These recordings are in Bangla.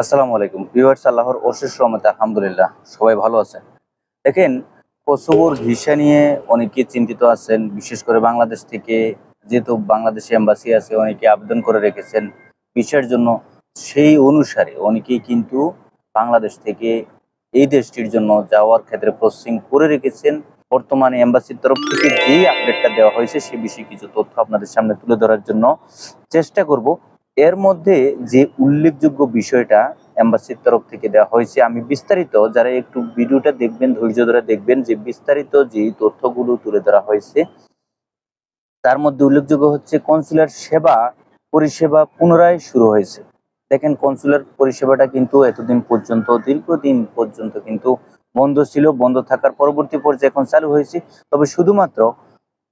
আসসালামু আলাইকুম। ভিউয়ার্স, আল্লাহর অশেষ রহমতে আলহামদুলিল্লাহ, সবাই ভালো আছেন। দেখেন কসোবোর ভিসা নিয়ে অনেকে চিন্তিত আছেন, বিশেষ করে বাংলাদেশ থেকে। যেহেতু বাংলাদেশে এম্বাসি আছে, অনেকে আবেদন করে রেখেছেন ভিসার জন্য। সেই অনুসারে অনেকেই কিন্তু বাংলাদেশ থেকে এই দেশটির জন্য যাওয়ার ক্ষেত্রে প্রসেসিং করে রেখেছেন। বর্তমানে এম্বাসির তরফ থেকে যেই আপডেটটা দেওয়া হয়েছে, সে বিষয়ে কিছু তথ্য আপনাদের সামনে তুলে ধরার জন্য চেষ্টা করব। এর মধ্যে যে উল্লেখযোগ্য বিষয়টা এম্বাসির তরফ থেকে দেওয়া হয়েছে, আমি বিস্তারিত যারা একটু ভিডিওটা দেখবেন, ধৈর্য ধরে দেখবেন যে বিস্তারিত যে তথ্যগুলো তুলে ধরা হয়েছে, তার মধ্যে উল্লেখযোগ্য হচ্ছে কনসুলার সেবা পরিষেবা পুনরায় শুরু হয়েছে। দেখেন, কনসুলার পরিষেবাটা কিন্তু এতদিন পর্যন্ত, দীর্ঘদিন পর্যন্ত কিন্তু বন্ধ ছিল, বন্ধ থাকার পরবর্তী পর্যায়ে এখন চালু হয়েছে। তবে শুধুমাত্র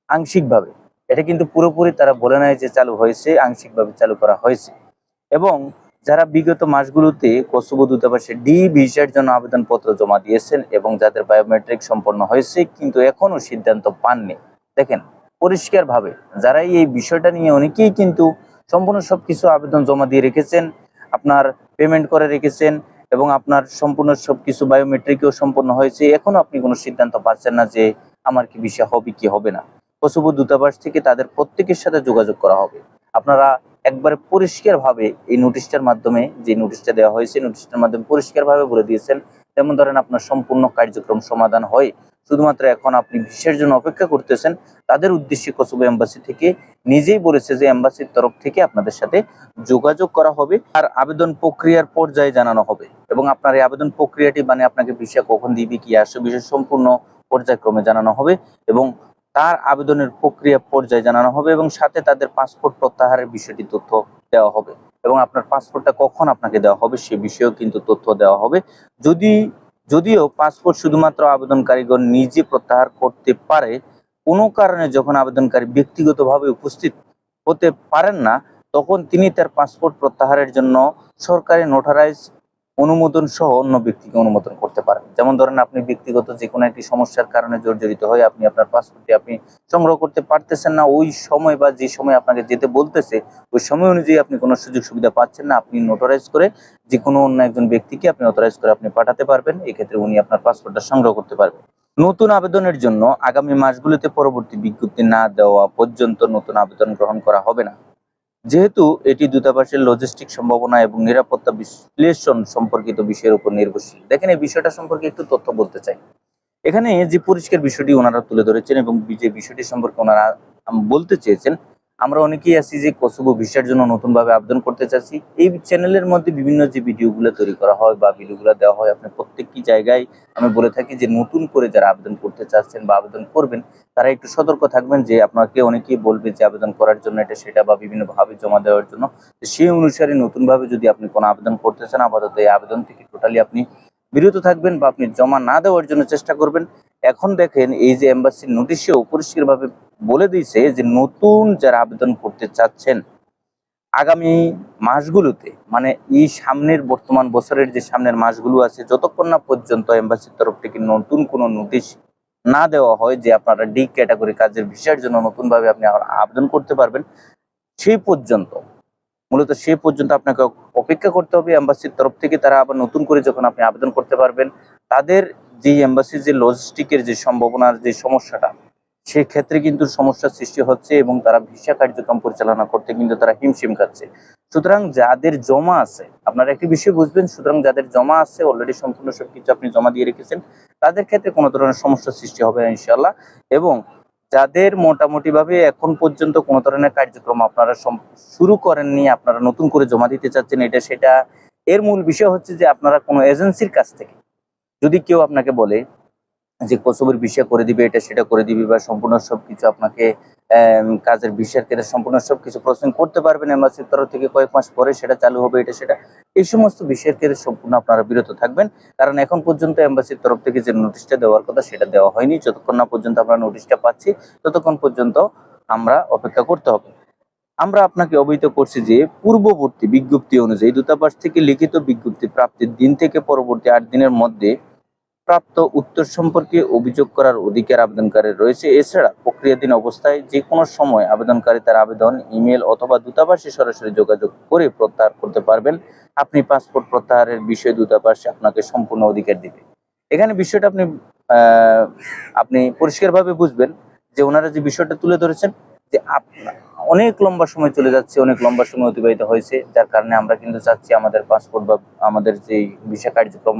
আংশিকভাবে এটা কিন্তু পুরোপুরি তারা বলে নাই যে চালু হয়েছে, আংশিকভাবে চালু করা হয়েছে। এবং যারা বিগত মাসগুলোতে কসোভো দূতাবাসে ডি ভিসার জন্য আবেদনপত্র জমা দিয়েছেন এবং যাদের বায়োমেট্রিক সম্পন্ন হয়েছে, কিন্তু এখনও সিদ্ধান্ত পাননি। দেখেন, পরিষ্কারভাবে যারা এই বিষয়টা নিয়ে অনেকেই কিন্তু সম্পূর্ণ সবকিছু আবেদন জমা দিয়ে রেখেছেন, আপনার পেমেন্ট করে রেখেছেন এবং আপনার সম্পূর্ণ সবকিছু বায়োমেট্রিকও সম্পন্ন হয়েছে, এখনও আপনি কোনো সিদ্ধান্ত পাচ্ছেন না যে আমার কি বিষয় হবে, কি হবে না। কসোভো দূতাবাস থেকে তাদের প্রত্যেকের সাথে যোগাযোগ করা হবে। আপনারা একবারে পরিষ্কারভাবে এই নোটিশটার মাধ্যমে যে নোটিশটা দেওয়া হয়েছে, নোটিশটার মাধ্যমে পরিষ্কারভাবে বলে দিয়েছেন যেমন ধরেন আপনার সম্পূর্ণ কার্যক্রম সমাধান হয়। শুধুমাত্র এখন আপনি ভিসার জন্য অপেক্ষা করতেছেন, তাদের উদ্দেশ্যে কসোভো এম্বাসি থেকে নিজেই বলেছে যে এম্বাসির তরফ থেকে আপনাদের সাথে যোগাযোগ করা হবে আর আবেদন প্রক্রিয়ার পর্যায়ে জানানো হবে। এবং আপনার এই আবেদন প্রক্রিয়াটি মানে আপনাকে ভিসা কখন দিবে, কি আসবে, বিষয় সম্পূর্ণ পর্যায়ক্রমে জানানো হবে। এবং তার আবেদনের প্রক্রিয়া পর্যায়ে জানানো হবে এবং সাথে তাদের পাসপোর্ট প্রত্যাহারের বিষয়টি তথ্য দেওয়া হবে। এবং আপনার পাসপোর্টটা কখন আপনাকে দেওয়া হবে সে বিষয়েও কিন্তু তথ্য দেওয়া হবে। যদি, যদিও পাসপোর্ট শুধুমাত্র আবেদনকারীগণ নিজে প্রত্যাহার করতে পারে, কোনো কারণে যখন আবেদনকারী ব্যক্তিগতভাবে উপস্থিত হতে পারেন না, তখন তিনি তার পাসপোর্ট প্রত্যাহারের জন্য সরকারি নোটারাইজ অনুমোদন সহ অন্য ব্যক্তিকে অনুমোদন করতে পারেন। যেমন ধরেন আপনি ব্যক্তিগত যে কোনো একটি সমস্যার কারণে জর্জরিত হয়ে আপনি আপনার পাসপোর্টটি আপনি সংগ্রহ করতে পারতেছেন না, ওই সময় বা যে সময় আপনাকে যেতে বলতেছে, ওই সময় অনুযায়ী আপনি কোনো সুযোগ সুবিধা পাচ্ছেন না। আপনি নোটারাইজ করে যে কোনো অন্য একজন ব্যক্তিকে আপনি অথরাইজ করে আপনি পাঠাতে পারবেন। এক্ষেত্রে উনি আপনার পাসপোর্টটা সংগ্রহ করতে পারবেন। নতুন আবেদনের জন্য আগামী মাসগুলোতে পরবর্তী বিজ্ঞপ্তি না দেওয়া পর্যন্ত নতুন আবেদন গ্রহণ করা হবে না। যেহেতু এটি দূতাবাসের লজিস্টিক সম্ভাবনা এবং নিরাপত্তা বিশ্লেষণ সম্পর্কিত বিষয়ের উপর নির্ভরশীল। দেখেন, এই বিষয়টা সম্পর্কে একটু তথ্য বলতে চাই। এখানে যে পরিষ্কার বিষয়টি ওনারা তুলে ধরেছেন এবং যে বিষয়টি সম্পর্কে ওনারা বলতে চেয়েছেন আমরা অনেকেই আছি যে কসোভো ভিসার জন্য নতুনভাবে আবেদন করতে চাচ্ছি। এই চ্যানেলের মধ্যে বিভিন্ন যে ভিডিওগুলো তৈরি করা হয় বা ভিডিওগুলো দেওয়া হয়, আপনি প্রত্যেকটি জায়গায় আমি বলে থাকি যে নতুন করে যারা আবেদন করতে চাচ্ছেন বা আবেদন করবেন, তারা একটু সতর্ক থাকবেন যে আপনাকে অনেকেই বলবে যে আবেদন করার জন্য এটা সেটা বা বিভিন্নভাবে জমা দেওয়ার জন্য। সেই অনুসারে নতুনভাবে যদি আপনি কোনো আবেদন করতে চান, আপাতত এই আবেদন থেকে টোটালি আপনি বিরত থাকবেন বা আপনি জমা না দেওয়ার জন্য চেষ্টা করবেন। এখন দেখেন এই যে এম্বাসির নোটিশেও পরিষ্কারভাবে বলে দিয়েছে যে নতুন যারা আবেদন করতে চাচ্ছেন, আগামী মাসগুলোতে মানে এই সামনের বর্তমান বছরের যে সামনের মাসগুলো আছে, যতক্ষণ না পর্যন্ত এম্বাসির তরফ থেকে নতুন কোনো নোটিশ না দেওয়া হয় যে আপনারা ডি ক্যাটাগরি কাজের ভিসার জন্য নতুনভাবে আপনি আবেদন করতে পারবেন, সেই পর্যন্ত, মূলত সেই পর্যন্ত আপনাকে অপেক্ষা করতে হবে। এম্বাসির তরফ থেকে তারা আবার নতুন করে যখন আপনি আবেদন করতে পারবেন, তাদের যে এম্বাসির যে লজিস্টিকের যে সম্ভাবনার যে সমস্যাটা সেই ক্ষেত্রে কিন্তু সমস্যার সৃষ্টি হচ্ছে এবং তারা ভিসা কার্যক্রম পরিচালনা করতে কিন্তু তারা হিমশিম খাচ্ছে। সুতরাং যাদের জমা আছে, আপনারা একটি বিষয় বুঝবেন, সুতরাং যাদের জমা আছে অলরেডি সম্পূর্ণ সবকিছু আপনি জমা দিয়ে রেখেছেন, তাদের ক্ষেত্রে কোনো ধরনের সমস্যার সৃষ্টি হবে ইনশাল্লাহ এবং যাদের মোটামুটি ভাবে এখন পর্যন্ত কোনো ধরনের কার্যক্রম আপনারা শুরু করেননি, আপনারা নতুন করে জমা দিতে চাচ্ছেন, এটা সেটা, এর মূল বিষয় হচ্ছে যে আপনারা কোনো এজেন্সির কাছ থেকে যদি কেউ আপনাকে বলে যে কসবের বিষয় করে দিবে এটা সেটা করে দিবে বা সম্পূর্ণ সবকিছু আপনাকে আম, কাজের বিষয়ের ক্ষেত্রে সম্পূর্ণ সবকিছু প্রসেসিং করতে পারবেন এম্বাসির তরফ থেকে কয়েক মাস পরে সেটা চালু হবে এটা সেটা এই সমস্ত বিষয়ের ক্ষেত্রে সম্পূর্ণ আপনারা বিরত থাকবেন। কারণ এখন পর্যন্ত এম্বাসির তরফ থেকে যে নোটিশটা দেওয়ার কথা সেটা দেওয়া হয়নি। যতক্ষণ না পর্যন্ত আমরা নোটিশটা পাচ্ছি ততক্ষণ পর্যন্ত আমরা অপেক্ষা করতে হবে। আমরা আপনাকে অবহিত করছি যে পূর্ববর্তী বিজ্ঞপ্তি অনুযায়ী দূতাবাস থেকে লিখিত বিজ্ঞপ্তি প্রাপ্তির দিন থেকে পরবর্তী আট দিনের মধ্যে প্রাপ্ত উত্তর সম্পর্কে অভিযোগ করার অধিকার আবেদনকারীর রয়েছে। এছাড়া প্রক্রিয়াধীন অবস্থায় যে কোনো সময় আবেদনকারী তার আবেদন, ইমেল অথবা দূতাবাসে সরাসরি যোগাযোগ করে প্রত্যাহার করতে পারবেন। আপনি পাসপোর্ট প্রত্যাহারের বিষয়ে দূতাবাসে আপনাকে সম্পূর্ণ অধিকার দিবে। এখানে বিষয়টা আপনি আপনি পরিষ্কারভাবে বুঝবেন যে ওনারা যে বিষয়টা তুলে ধরেছেন যে আপনা- অনেক লম্বা সময় চলে যাচ্ছে, অনেক লম্বা সময় অতিবাহিত হয়েছে। যার কারণে আমরা কিন্তু চাচ্ছি আমাদের পাসপোর্ট বা আমাদের যে ভিসা কার্যক্রম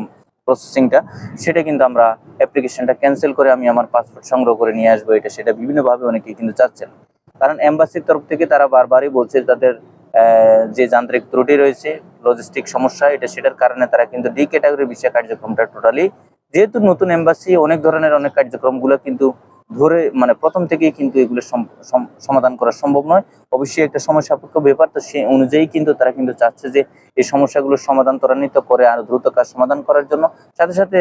প্রসেসিংটা সেটা কিন্তু আমরা অ্যাপ্লিকেশনটা ক্যান্সেল করে আমি আমার পাসপোর্ট সংগ্রহ করে নিয়ে আসব। এটা সেটা বিভিন্নভাবে অনেকেই কিন্তু চাচ্ছেন। কারণ এম্বাসির তরফ থেকে তারা বারবারই বলছে তাদের যে যান্ত্রিক ত্রুটি রয়েছে লজিস্টিক সমস্যা, এটা সেটার কারণে তারা কিন্তু ডি ক্যাটাগরি ভিসা কার্যক্রমটা টোটালি যেহেতু নতুন এম্বাসি অনেক ধরনের অনেক কার্যক্রমগুলো কিন্তু ধরে মানে প্রথম থেকেই কিন্তু এগুলো সম- সম- সমাধান করা সম্ভব নয়। অবশ্যই একটা সময় সাপেক্ষ ব্যাপার, তো সেই অনুযায়ী কিন্তু তারা কিন্তু চাচ্ছে যে এই সমস্যাগুলোর সমাধান ত্বরান্বিত করে আর দ্রুত কাজ সমাধান করার জন্য। সাথে সাথে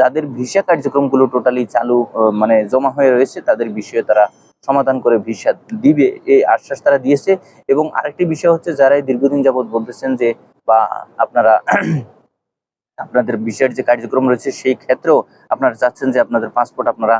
যাদের ভিসা কার্যক্রমগুলো টোটালি চালু মানে জমা হয়ে রয়েছে, তাদের বিষয়ে তারা সমাধান করে ভিসা দিবে, এই আশ্বাস তারা দিয়েছে। এবং আরেকটি বিষয় হচ্ছে যারা দীর্ঘদিন যাবৎ বলতেছেন যে, বা আপনারা আপনাদের বিষয়ের যে কার্যক্রম রয়েছে, সেই ক্ষেত্রেও আপনারা চাচ্ছেন যে আপনাদের পাসপোর্ট আপনারা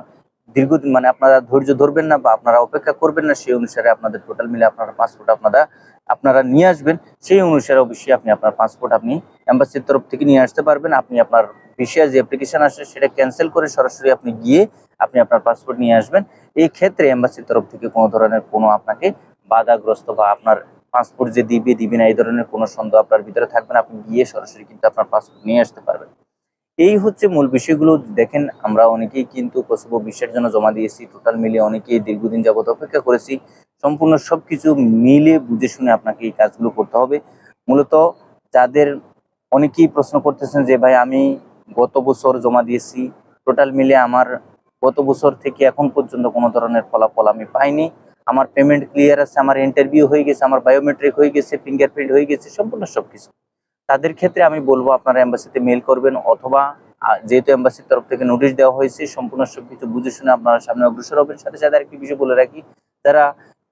দীর্ঘদিন মানে আপনারা ধৈর্য ধরবেন না বা আপনারা অপেক্ষা করবেন না, সেই অনুসারে আপনাদের টোটাল মিলে আপনারা পাসপোর্ট আপনারা আপনারা নিয়ে আসবেন। সেই অনুসারে অবশ্যই আপনি আপনার পাসপোর্ট আপনি এম্বাসির তরফ থেকে নিয়ে আসতে পারবেন। আপনি আপনার ভিসা যে অ্যাপ্লিকেশন আসে সেটা ক্যান্সেল করে সরাসরি আপনি গিয়ে আপনি আপনার পাসপোর্ট নিয়ে আসবেন। এই ক্ষেত্রে এম্বাসির তরফ থেকে কোনো ধরনের কোনো আপনাকে বাধাগ্রস্ত বা আপনার পাসপোর্ট যে দিবে দিবে না, এই ধরনের কোনো সন্দেহ আপনার ভিতরে থাকবে না। আপনি গিয়ে সরাসরি কিন্তু আপনার পাসপোর্ট নিয়ে আসতে পারবেন। এই হচ্ছে মূল বিষয়গুলো। দেখেন, আমরা অনেকেই কিন্তু কসবো বিশ্বের জন্য জমা দিয়েছি, টোটাল মিলিয়ে অনেকেই দীর্ঘদিন যাবত অপেক্ষা করেছি। সম্পূর্ণ সবকিছু মিলে বুঝে শুনে আপনাকে এই কাজগুলো করতে হবে। মূলত যাদের অনেকেই প্রশ্ন করতেছেন যে, ভাই, আমি গত বছর জমা দিয়েছি, টোটাল মিলে আমার গত বছর থেকে এখন পর্যন্ত কোনো ধরনের ফলাফল আমি পাইনি। আমার পেমেন্ট ক্লিয়ার আছে, আমার ইন্টারভিউ হয়ে গেছে, আমার বায়োমেট্রিক হয়ে গেছে, ফিঙ্গারপ্রিন্ট হয়ে গেছে, সম্পূর্ণ সবকিছু। তাদের ক্ষেত্রে আমি বলব আপনারা এম্বাসিতে মেল করবেন অথবা যেহেতু এম্বাসির তরফ থেকে নোটিশ দেওয়া হয়েছে, সম্পূর্ণ সবকিছু বুঝে শুনে আপনারা সামনে অগ্রসর হবেন। সাথে সাথে আরেকটি বিষয় বলে রাখি, যারা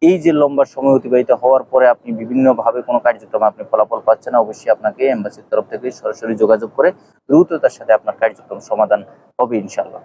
এই যে লম্বা সময় অতিবাহিত হওয়ার পরে আপনি বিভিন্নভাবে কোনো কার্যক্রমে আপনি ফলাফল পাচ্ছেন না, অবশ্যই আপনাকে এম্বাসির তরফ থেকে সরাসরি যোগাযোগ করে দ্রুততার সাথে আপনার কার্যক্রম সমাধান হবে ইনশাল্লাহ